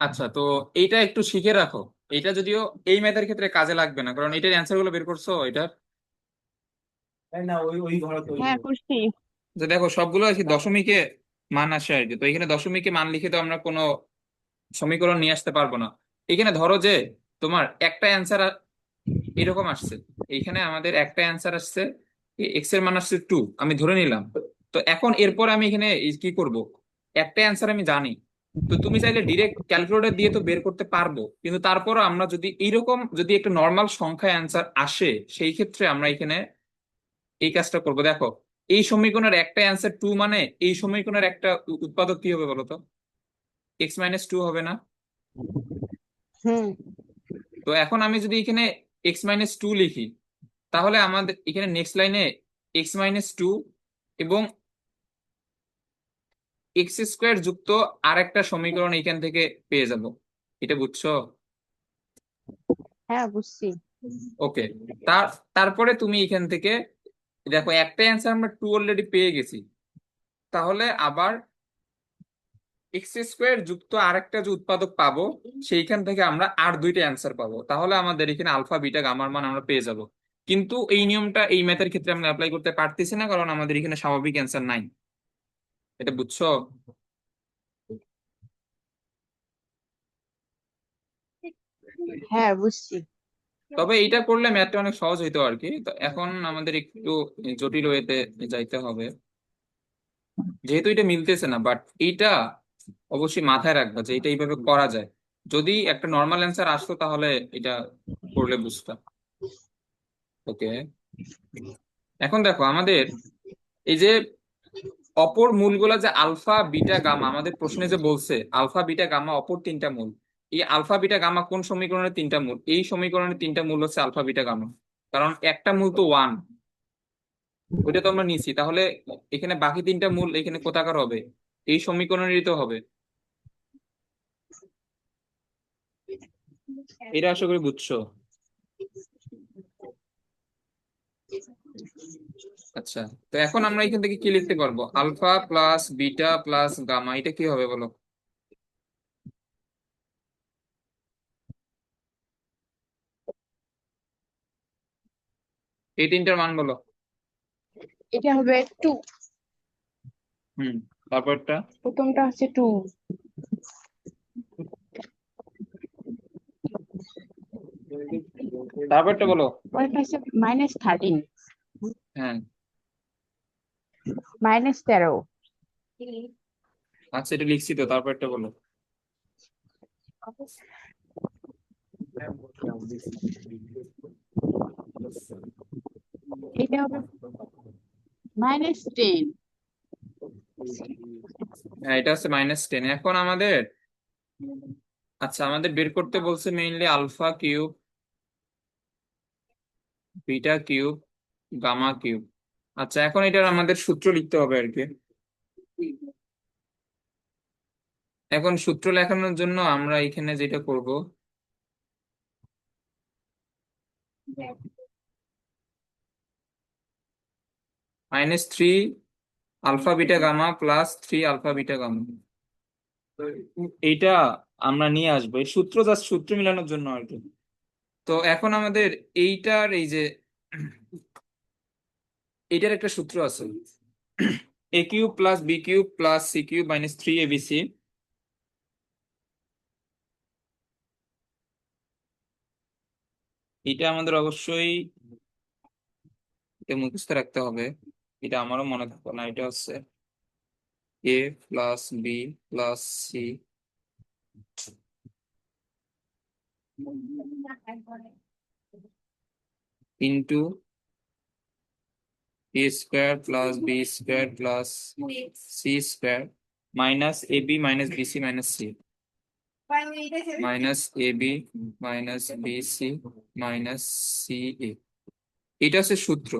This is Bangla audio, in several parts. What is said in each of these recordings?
আচ্ছা তো এইটা একটু শিখে রাখো। এটা যদিও এই ম্যাথের ক্ষেত্রে কাজে লাগবে না কারণ এটার অ্যান্সারগুলো বের করছ এটা না ওই ওই ঘর তো হ্যাঁ করছি। যে দেখো সবগুলো আর কি দশমিকে মান আসে আর কি তো এখানে দশমিকে মান লিখে তো আমরা কোনো সমীকরণ নিয়ে আসতে পারব না। এখানে ধরো যে তোমার একটা অ্যান্সার এরকম আসছে। এইখানে আমাদের একটা অ্যান্সার আসছে এক্সের মান আসছে টু আমি ধরে নিলাম। তো এখন এরপর আমি এখানে কি করব? একটা অ্যান্সার আমি জানি। তো তুমি চাইলে ডিরেক্ট ক্যালকুলেটর দিয়ে তো বের করতে পারব। কিন্তু তারপরও আমরা যদি এইরকম যদি একটা নর্মাল সংখ্যা অ্যান্সার আসে সেই ক্ষেত্রে আমরা এখানে এই কাজটা করব। দেখো এই সমীকরণের একটা অ্যান্সার টু মানে এই সমীকরণের একটা উৎপাদক কি হবে বলতো? এক্স মাইনাস টু হবে না? হুম। তো এখন আমি যদি এখানে এক্স মাইনাস টু লিখি তাহলে আমাদের এখানে নেক্সট লাইনে এক্স মাইনাস টু এবং এক্স স্কোয়ার যুক্ত আর একটা সমীকরণ এখান থেকে পেয়ে যাব। এটা বুঝছ? হ্যাঁ বুঝছি। ওকে তার তারপরে তুমি এখান থেকে দেখো একটা অ্যান্সার আমরা টু অলরেডি পেয়ে গেছি। তাহলে আবার এক্স স্কোয়ার যুক্ত আরেকটা যে উৎপাদক পাবো সেইখান থেকে আমরা আর দুইটা অ্যান্সার পাবো। তাহলে আমাদের এখানে আলফা বিটা গামার মান আমরা পেয়ে যাব। কিন্তু এই নিয়মটা এই ম্যাথের ক্ষেত্রে আমরা অ্যাপ্লাই করতে পারতেছি না কারণ আমাদের এখানে স্বাভাবিক অ্যান্সার নাই। এটা বুঝছ? হ্যাঁ বুঝছি। তবে এইটা করলে ম্যাথটা অনেক সহজ হইতো আর কি। তো এখন আমাদের একটু জটিল ওয়েতে যাইতে হবে। যেহেতু এটা মিলতেছে না বাট এইটা অবশ্যই মাথায় রাখবা যে এটা এইভাবে করা যায়। যদি একটা নর্মাল অ্যান্সার আসতো তাহলে এটা করলে বুঝতাম ওকে এখন দেখো আমাদের এই যে অপর মূলগুলা যে আলফা, বিটা, গামা, আমাদের প্রশ্নে যে বলছে, আলফা, বিটা, গামা, অপর তিনটা মূল। এই আলফা, বিটা, গামা কোন সমীকরণের তিনটা মূল? এই সমীকরণের তিনটা মূল হচ্ছে আলফা, বিটা, গামা। কারণ একটা মূল তো ওয়ান ওইটা তো আমরা নিছি তাহলে এখানে বাকি তিনটা মূল এখানে কোথাকার হবে? এই সমীকরণেরই তো হবে। এটা আশা করি বুঝছ। আচ্ছা তো এখন আমরা এখান থেকে কি লিখতে পারব? Alpha plus beta plus gamma এটা কি হবে বলো? এই তিনটার মান বলো। এটা হবে টু হুম তারপরটা? প্রথমটা হচ্ছে টু তারপরটা বলো। পরেরটা হচ্ছে মাইনাস থার্টিন হ্যাঁ। মাইনাস তেরো। আচ্ছা এটা লিখছি তো তারপরটা বলো। এটা হবে মাইনাস টেন। হ্যাঁ এটা হচ্ছে মাইনাস টেন। এখন আমাদের আচ্ছা আমাদের বের করতে বলছে mainly alpha cube beta cube gamma cube আচ্ছা এখন এটার আমাদের সূত্র লিখতে হবে আর কি এখন সূত্র লেখানোর জন্য আমরা এখানে যেটা করব minus three alpha beta gamma plus three alpha beta gamma এইটা আমরা নিয়ে আসব। এই সূত্র জাস্ট সূত্র মিলানোর জন্য আর কি তো এখন আমাদের এইটার এই যে এইটার একটা সূত্র আছে। A cube plus B cube plus C cube minus three ABC এটা আমাদের অবশ্যই এটা মুখস্থ রাখতে হবে। এটা আমারও মনে থাকবে না, এটা হচ্ছে A plus B plus C into A square plus B square plus C square minus A B minus BC minus C minus A B minus BC minus C A এটা হচ্ছে সূত্র।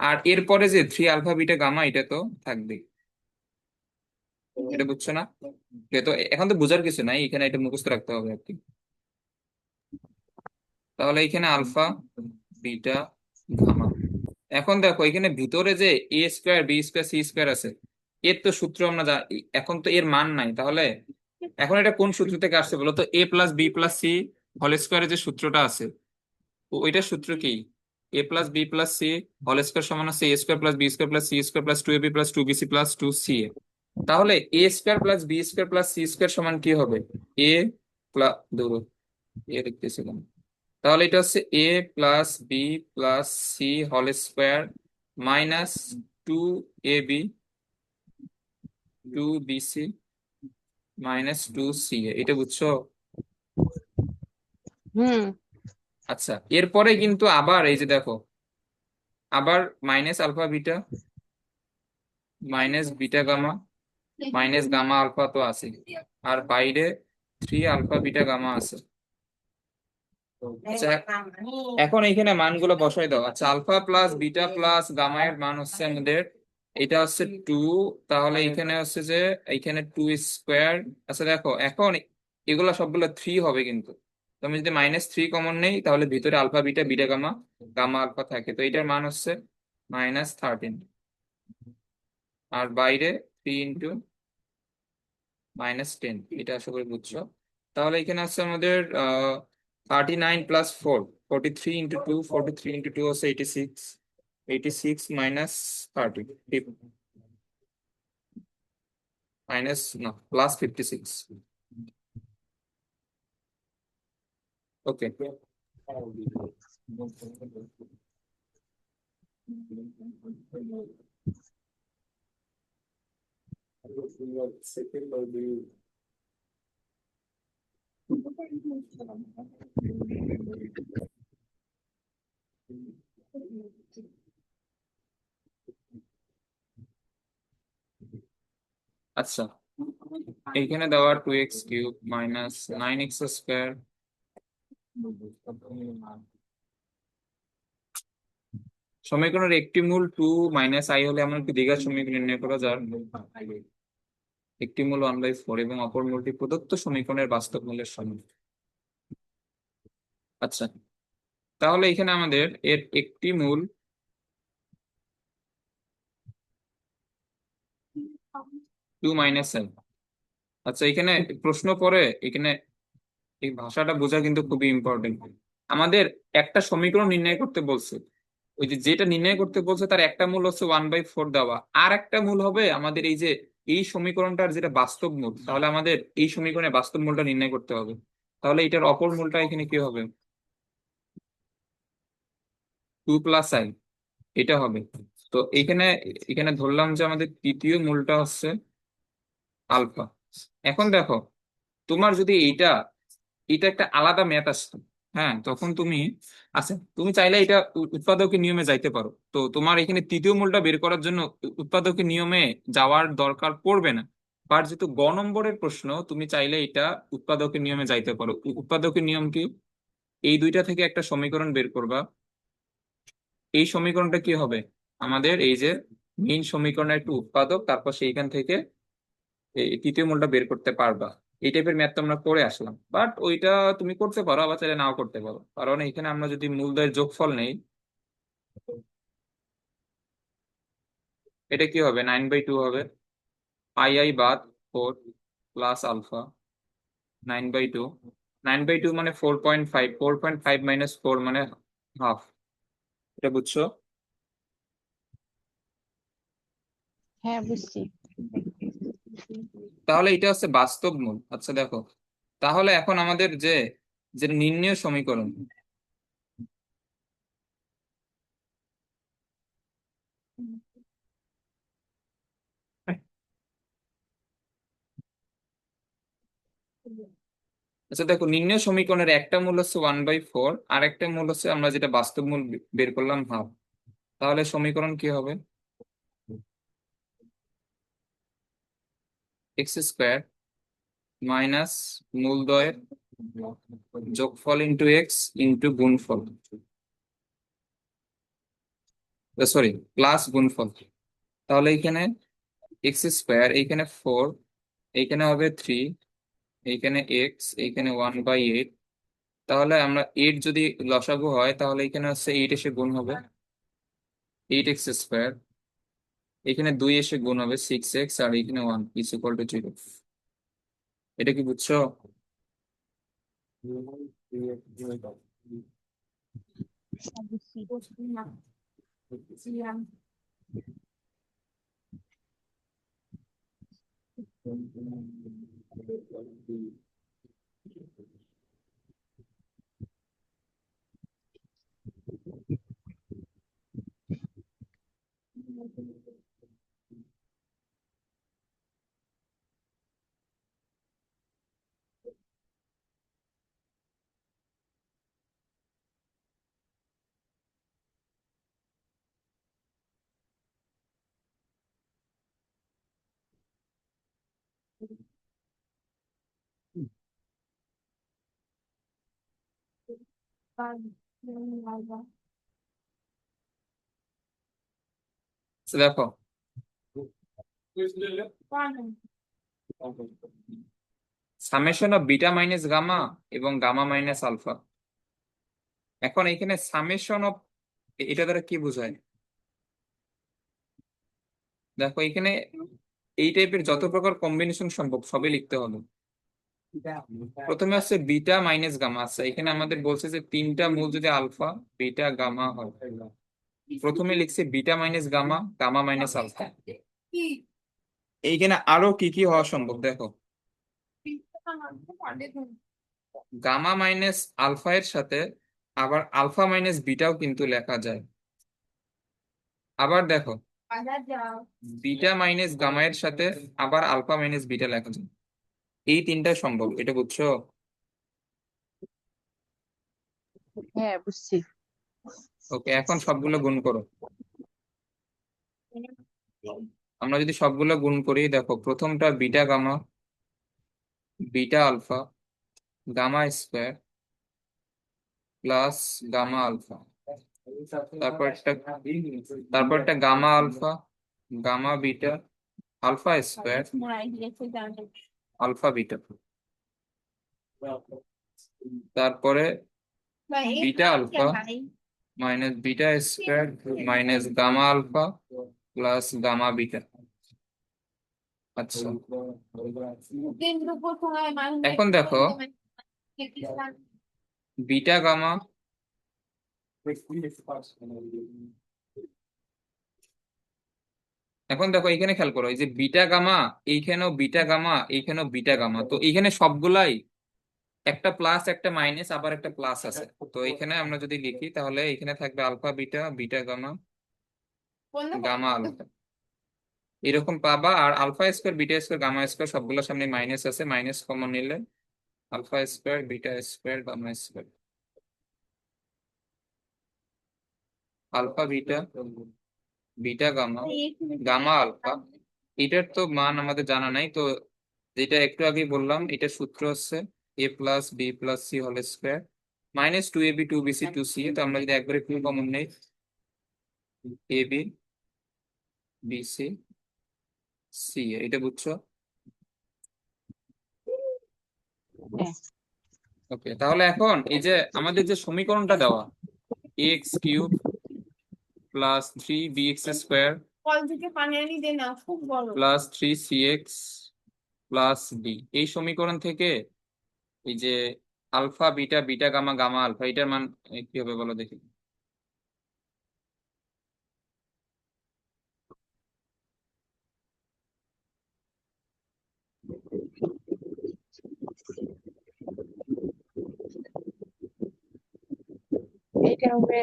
আর এরপরে যে থ্রি আলফা বিটা গামা এটা তো থাকবে এটা বুঝছ না? তো এখন তো বোঝার কিছু নাই, এখানে এটা মুখস্থ রাখতে হবে আর কি। তাহলে এখানে আলফা বিটা গামা এখন দেখো, এখানে ভিতরে যে A square B square C square আছে, এর তো সূত্র আমরা এখন তো এর মান নাই, তাহলে? এখন এটা কোন সূত্র থেকে আসছে বলো তো? A plus B plus C whole স্কোয়ারের যে সূত্রটা আছে, ও- ওইটার সূত্র কি? A plus B plus C whole square সমান আছে A square plus B square plus C square plus two A B plus two B C plus two C A তাহলে A square plus B square plus C square সমান কি হবে? এ প্লাস ধরো এ লিখতেছিলাম তাহলে এটা হচ্ছে A plus B plus C whole square minus two A B two B C minus two C A এটা বুঝছ? হুম। আচ্ছা এরপরে কিন্তু আবার এই যে দেখো আবার minus alpha beta minus beta gamma minus gamma alpha তো আছে আর বাইরে থ্রি আলফা বিটা গামা আছে। এখন এইখানে মানগুলো বসাই দাও। আচ্ছা alpha plus beta plus gamma এর মান হচ্ছে আমাদের এটা হচ্ছে টু তাহলে এখানে হচ্ছে যে এখানে টু স্কোয়ার আচ্ছা দেখো এখন এগুলো সবগুলো থ্রি হবে কিন্তু। তুমি যদি মাইনাস থ্রি কমন নেই তাহলে ভিতরে alpha beta beta gamma gamma alpha থাকে। তো এটার মান হচ্ছে মাইনাস থার্টিন আর বাইরে থ্রি ইন্টু মাইনাস টেন এটা আশা করি বুঝছ। তাহলে এখানে আছে আমাদের আহ 39 plus 4, 43 into 2, 43 into 2 is 86. 86 minus 30, minus, no, plus 56. Okay. second আচ্ছা এইখানে দেওয়া two X cube minus nine X square সমীকরণের একটি মূল টু মাইনাস আই হলে এমন একটি দ্বিঘাত সমীকরণ নির্ণয় করা যার একটি মূল ওয়ান বাই ফোর এবং অপর মূলটি প্রদত্ত সমীকরণের বাস্তব মূলের সমান। আচ্ছা তাহলে এখানে আমাদের এর একটি মূল টু মাইনাস আই আচ্ছা এখানে প্রশ্ন পরে এখানে এই ভাষাটা বোঝা কিন্তু খুবই ইম্পর্টেন্ট আমাদের একটা সমীকরণ নির্ণয় করতে বলছে। ওই যে যেটা নির্ণয় করতে বলছে, তার একটা মূল হচ্ছে ওয়ান বাই ফোর দেওয়া। আর একটা মূল হবে আমাদের এই যে এই সমীকরণটার যেটা বাস্তব মূল, তাহলে আমাদের এই সমীকরণে বাস্তব মূলটা নির্ণয় করতে হবে। তাহলে এটার অপর মূলটা এখানে কি হবে? টু প্লাস আই, এটা হবে। তো এখানে এখানে ধরলাম যে আমাদের তৃতীয় মূলটা হচ্ছে আলফা। এখন দেখো, তোমার যদি এইটা এটা একটা আলাদা ম্যাথ আসতো হ্যাঁ তখন তুমি আচ্ছা তুমি চাইলে এটা উৎপাদকের নিয়মে যাইতে পারো। তো তোমার এখানে তৃতীয় মূলটা বের করার জন্য উৎপাদকের নিয়মে যাওয়ার দরকার পড়বে না। বাট যেহেতু গ নম্বরের প্রশ্ন, তুমি চাইলে এটা উৎপাদকের নিয়মে যাইতে পারো। উৎপাদকের নিয়ম কি? এই দুইটা থেকে একটা সমীকরণ বের করবা। এই সমীকরণটা কি হবে? আমাদের এই যে মেইন সমীকরণের একটু উৎপাদক, তারপর সেইখান থেকে তৃতীয় মূলটা বের করতে পারবা। এই টাইপের ম্যাথ তো আমরা করে আসলাম। বাট ওইটা তুমি করতে পারো, আবার চাইলে নাও করতে পারো। কারণ এখানে আমরা যদি মূলদের যোগফল নেই, এটা কি হবে? নাইন বাই টু হবে। আই আই বাদ four plus alpha nine by two nine by two মানে four point five four point five minus four মানে হাফ এটা বুঝছ? হ্যাঁ বুঝছি। তাহলে এটা হচ্ছে বাস্তব মূল। আচ্ছা দেখো। তাহলে এখন আমাদের যে যে নির্ণয় সমীকরণ। আচ্ছা দেখো, নির্ণয় সমীকরণের একটা মূল হচ্ছে ওয়ান বাই ফোর আর একটা মূল হচ্ছে আমরা যেটা বাস্তব মূল বের করলাম হাফ তাহলে সমীকরণ কি হবে? এক্স স্কোয়ার মাইনাস মূলদ্বয়ের যোগফল ইন্টু এক্স ইন্টু গুণফল। সরি প্লাস গুণফল। তাহলে এখানে এক্স স্কোয়ার এইখানে ফোর এইখানে হবে থ্রি এইখানে এক্স এইখানে ওয়ান বাই এইট তাহলে আমরা এইট যদি লসাগু হয়, তাহলে এখানে হচ্ছে এইট এসে গুণ হবে। এইট এক্স স্কোয়ার এখানে দুই এসে গুণ হবে সিক্স এক্স আর এখানে one is equal to zero এটা কি বুঝছ? হ্যাঁ বুঝছি দেখো। Summation of beta minus gamma এবং গামা মাইনাস আলফা। এখন এখানে সামেশন অফ এটা দ্বারা কি বোঝায়? দেখো এখানে এই টাইপের যত প্রকার কম্বিনেশন সম্ভব, সবই লিখতে হবে। প্রথমে হচ্ছে বিটা মাইনাস গামা আচ্ছা এখানে আমাদের বলছে যে তিনটা মূল যদি আলফা বিটা গামা হয়। প্রথমে লিখছে beta minus gamma gamma minus alpha এইখানে আরও কি কি হওয়া সম্ভব, দেখো। গামা মাইনাস আলফা এর সাথে আবার আলফা মাইনাস বিটাও কিন্তু লেখা যায়। আবার দেখো বিটা মাইনাস গামা এর সাথে আবার আলফা মাইনাস বিটা লেখা যায় এই তিনটা সম্ভব এটা বুঝছ? হ্যাঁ বুঝছি। ওকে এখন সবগুলো গুণ করো। আমরা যদি সবগুলো গুণ করি দেখো প্রথমটা beta gamma beta alpha gamma square plus gamma alpha. তারপর একটা তারপর একটা gamma alpha, gamma beta, alpha square, alpha beta. তারপরে beta alpha minus beta square minus gamma alpha plus gamma beta. আচ্ছা। এখন দেখো, বিটা, গামা এখন দেখো এখানে খেয়াল করো, এই যে বিটা গামা, এইখানেও বিটা গামা, এইখানেও বিটা গামা, তো এইখানে সবগুলাই একটা প্লাস একটা মাইনাস আবার একটা প্লাস আছে। তো এখানে আমরা যদি লিখি, তাহলে এখানে থাকবে alpha beta beta gamma gamma alpha এরকম পাবা, আর alpha square beta square gamma square সবগুলোর সামনে মাইনাস আছে মাইনাস কমন নিলে alpha square beta square gamma square alpha beta beta gamma gamma alpha. এটার তো মান আমাদের জানা নাই তো যেটা একটু আগে বললাম এটা সূত্র হচ্ছে A plus B plus C whole square minus two A B two B C two C তো আমরা যদি একবারে ফুল কমন নেই। A B B C C এটা বুঝছ? হ্যাঁ। ওকে তাহলে এখন এই যে আমাদের যে সমীকরণটা দেওয়া X cube plus three B X square call থেকে পানি আনি দে না খুব গরম plus three C X plus D এই সমীকরণ থেকে এই যে alpha beta beta gamma gamma alpha এটার মান কি হবে বলো দেখি। এটা হবে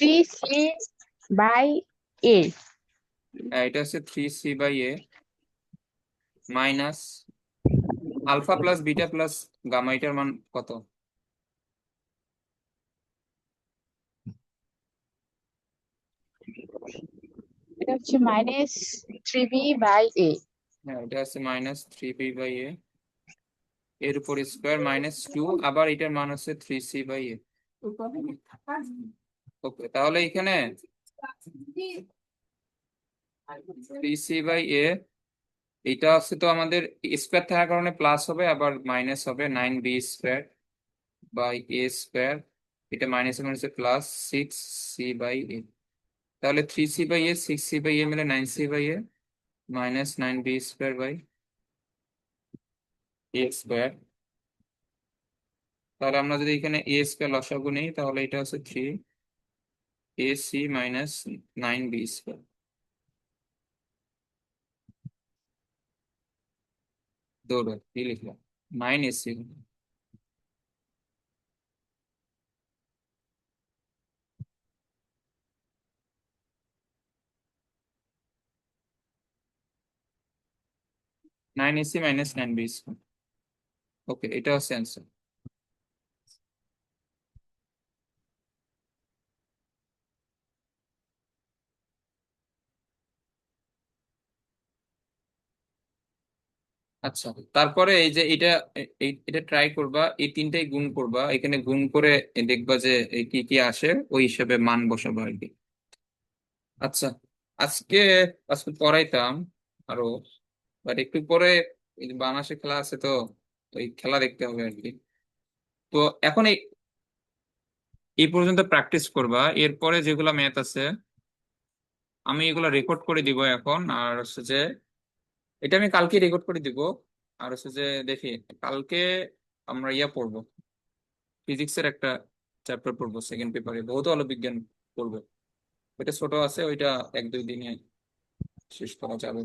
থ্রি সি বাই এ এটা হচ্ছে three C by A minus alpha plus beta plus gamma এটার মান কত? এটা হচ্ছে minus three B by A হ্যাঁ এটা হচ্ছে minus three B by A এর উপর স্কোয়ার মাইনাস টু আবার এটার মান হচ্ছে three C by A okay, তাহলে এখানে থ্রি সি বাই এ এটা হচ্ছে তো আমাদের স্কোয়ার থাকার কারণে প্লাস হবে, আবার মাইনাস হবে nine B square by A square এটা minus minus plus six C by A তাহলে three C by A six C by A মিলে nine C by A minus nine B square by A square তাহলে আমরা যদি এখানে এ স্কোয়ার লসাগু নেই, তাহলে এটা হচ্ছে three A C minus nine B square দৌড়ো কি লিখলাম nine A C nine AC minus nine B square okay এটা হচ্ছে অ্যান্সার আচ্ছা তারপরে এই যে এটা এটা ট্রাই করবা, এই তিনটাই গুণ করবা, এখানে গুণ করে দেখবা যে এই কি কি আসে, ওই হিসাবে মান বসাবা আর কি। আচ্ছা আজকে আজকে পড়াইতাম আরও বাট একটু পরে যে বাংলাদেশে খেলা আছে তো, ওই খেলা দেখতে হবে আর কি। তো এখন এই এই পর্যন্ত প্র্যাকটিস করবা, এরপরে যেগুলো ম্যাথ আছে, আমি এগুলো রেকর্ড করে দিব এখন, আর হচ্ছে যে এটা আমি কালকে রেকর্ড করে দিব। আর হচ্ছে যে, দেখি, কালকে আমরা ইয়া পড়ব। ফিজিক্সের একটা চ্যাপ্টার পড়ব সেকেন্ড পেপারে ভৌত আলো বিজ্ঞান পড়ব। ওইটা ছোট আছে, ওইটা এক দুই দিনে শেষ করা যাবে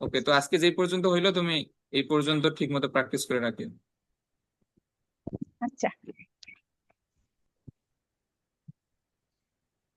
ওকে, তো আজকে যে পর্যন্ত হইল, তুমি এই পর্যন্ত ঠিক মতো প্র্যাকটিস করে রাখি আচ্ছা।